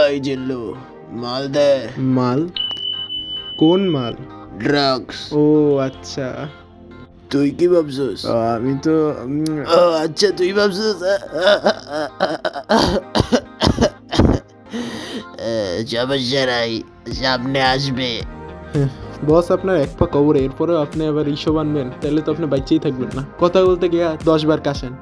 এই জিল্লু মাল দে। মাল? কোন মাল? ড্রাগস ও আচ্ছা। তুই কি ভাবছিস? আমি তো ও আচ্ছা তুই ভাবছিস? সমস্যা নাই সামনে আসবে। বস আপনার এক পা কবরে এরপরেও আপনি আবার ইস্যু বানবেন তাহলে তো আপনি বাচ্চাই থাকবেন না। কথা বলতে গিয়া দশ বার কাশেন।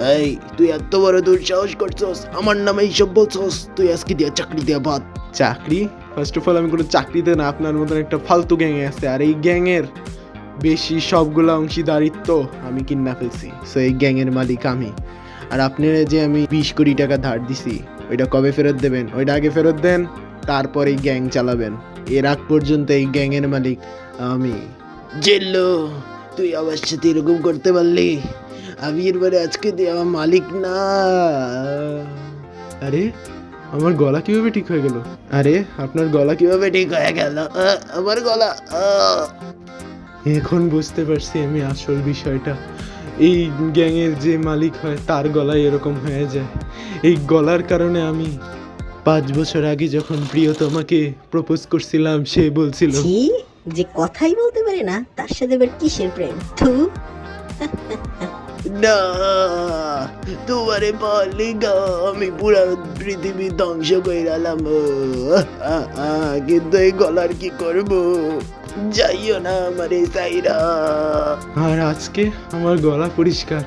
এই তুই এত বড় দুঃসাহস করছস আমার নামে এইসব বলছস তুই আজকে দিয়া চাকরি দিয়া বাদ। চাকরি? ফার্স্ট অফ অল আমি কোনো চাকরিতে না আপনার মতন একটা ফালতু গ্যাংয়ে আছে আর এই গ্যাংয়ের বেশি সবগুলো অংশীদারিত্ব আমি কিনা ফেলছি সো এই গ্যাংয়ের মালিক আমি। আর আপনার যে আমি বিশ কোটি টাকা ধার দিছি ওইটা কবে ফেরত দেবেন? ওইটা আগে ফেরত দেন তারপর এই গ্যাং চালাবেন। এর আগ পর্যন্ত এই গ্যাংয়ের মালিক আমি। জেল্লো তুই আমার সাথে এরকম করতে পারলি? আমি এরবারে আজকে দিয়ে আমার মালিক না। আরে আমার গলা কীভাবে ঠিক হয়ে গেল? আরে আপনার গলা কীভাবে ঠিক হয়ে গেল? আমার গলা আহ। এখন বুঝতে পারছি আমি আসল বিষয়টা। এই গ্যাংয়ের যে মালিক হয় তার গলায় এরকম হয়ে যায়। এই গলার কারণে আমি পাঁচ বছর আগে যখন প্রিয়তমাকে প্রপোজ করছিলাম সে বলছিল যে কথাই বলতে পারে না তার সাথে আবার কিসের প্রেম? থু। না। তোমারে পারলে গা আমি পুরা পৃথিবী ধ্বংস করে গেলাম কিন্তু এই গলার কি করব? যাইও না আমারে সাইরা। আর আজকে আমার গলা পরিষ্কার।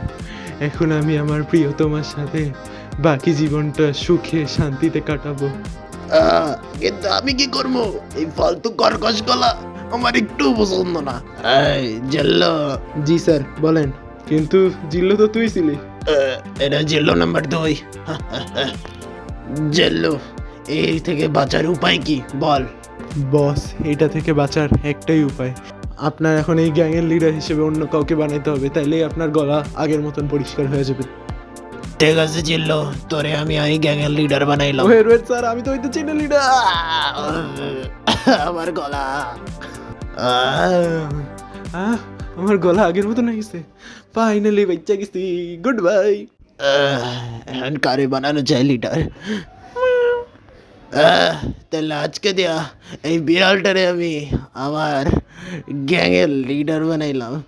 এখন আমি আমার প্রিয়তমার সাথে বাকি জীবনটা সুখে শান্তিতে কাটাবো। আহ, কিন্তু আমি কি করব? এই ফালতু কর্কশ গলা আমার একটু পছন্দ না। জেল্লো। জি স্যার বলেন। কিন্তু জিল্লো তো তুই ছিলি। আহ, এটা জেল্লো নাম্বার দুই। জেল্লো এই থেকে বাঁচার উপায় কি? বল। বস এটা থেকে বাঁচার একটাই উপায়। আপনার এখন এই গ্যাংয়ের লিডার হিসেবে অন্য কাউকে বানাইতে হবে তাইলেই আপনার গলা আগের মতন পরিষ্কার হয়ে যাবে। ঠিক আছে জিল্লো তোরে আমি এই গ্যাংয়ের লিডার বানাইলাম। ওয়েট ওয়েট স্যার আমি তো হইতে চিনি লিডার আমার গলা। আহ আমার গলা আগের মতন হয়ে গেছে। ফাইনালি বাচ্চা গেছি। গুড বাই এখন কারে বানানো চাই লিডার তাহলে আজকে দিয়া এই বিড়ালটারে আমি আমার গ্যাংয়ের লিডার বানাইলাম।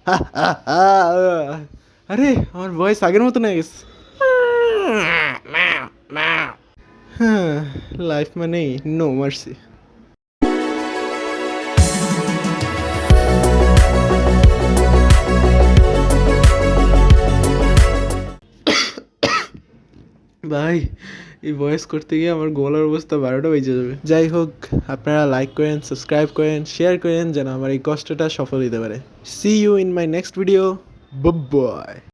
আরে আমার ভয়েস আগের মতন হয়ে গেছে। লাইফ মানেই নো মার্সি ভাই, এই ভয়েস করতে গিয়ে আমার গোলার অবস্থা বারোটা বেজে যাবে। যাই হোক, আপনারা লাইক করেন সাবস্ক্রাইব করেন শেয়ার করেন, যেন আমার এই কষ্টটা সফল হতে পারে। See you in my next video bye